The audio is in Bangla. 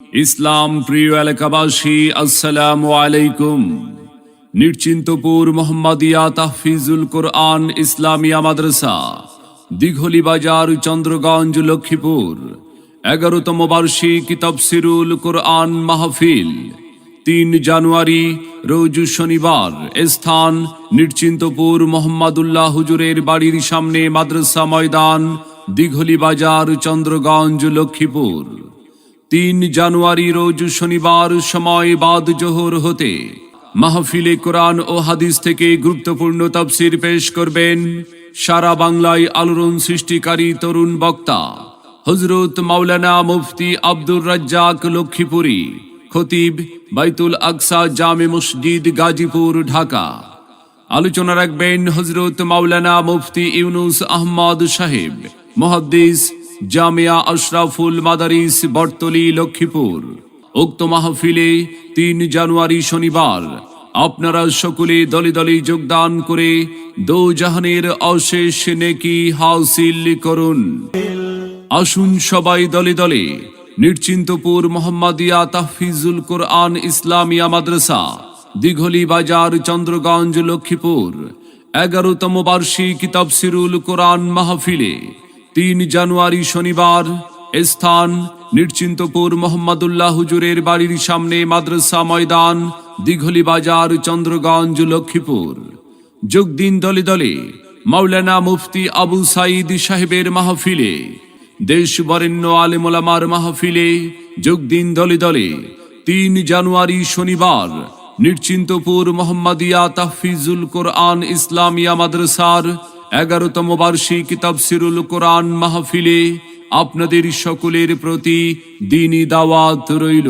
ইসলাম প্রিয় এলাকাবাসী, আসসালাম আলাইকুম। নিশ্চিন্তপুর মোহাম্মদিয়া তাহফিজুল কোরআন ইসলামিয়া মাদ্রাসা, দিঘলি বাজার, চন্দ্রগঞ্জ, লক্ষ্মীপুর। এগারোতম বার্ষিক তফসিরুল কোরআন মাহফিল, তিন জানুয়ারি, রোজ শনিবার স্থান নিশ্চিন্তপুর মোহাম্মদুল্লাহ হুজুরের বাড়ির সামনে মাদ্রাসা ময়দান, দিঘলি বাজার, চন্দ্রগঞ্জ, লক্ষ্মীপুর। তিন জানুয়ারি রোজ শনিবার সময় বাদ জোহর হতে মাহফিলে কোরআন ও হাদিস থেকে গুরুত্বপূর্ণ তফসির পেশ করবেন সারা বাংলায় আলোড়ন সৃষ্টিকারী তরুণ বক্তা হজরত মাওলানা মুফতি আব্দুর রাজ্জাক লক্ষ্মীপুরী, খতিব বাইতুল আকসা জামে মসজিদ গাজীপুর, ঢাকা। আলোচনা রাখবেন হজরত মাওলানা মুফতি ইউনুস আহমদ সাহেব, মহাদ্দিস জামিয়া আশরাফুল মাদারিস বর্তলি লক্ষ্মীপুর। উক্ত মাহফিলে তিন জানুয়ারি শনিবার আপনারা সকলে দলে দলে যোগদান করে দো জাহানের অশেষ নেকি হাসিল করুন। আসুন সবাই দলে দলে। নিশ্চিন্তপুর মোহাম্মদিয়া তাহফিজুল কোরআন ইসলামিয়া মাদ্রাসা, দিঘলি বাজার, চন্দ্রগঞ্জ, লক্ষ্মীপুর। এগারোতম বার্ষিক তফসিরুল কোরআন মাহফিলে তিন জানুয়ারি শনিবার স্থান নিশ্চিন্তপুর মোহাম্মদুল্লাহ হুজুরের বাড়ির সামনে মাদ্রাসা ময়দান, দিঘলি বাজার, চন্দ্রগঞ্জ, লক্ষ্মীপুর। যোগ দিন দলে দলে মাওলানা মুফতি আবু সাইদ সাহেবের মাহফিলে দেশ বরেণ্য আলেমোলামার মাহফিলে যোগ দিন দলে দলে তিন জানুয়ারি শনিবার নিশ্চিন্তপুর মোহাম্মদিয়া তাহফিজুল কোরআন ইসলামিয়া মাদ্রাসার এগারোতম বার্ষিক তাফসিরুল কোরআন মাহফিলে আপনাদের সকলের প্রতি দিনই দাওয়াত রইল।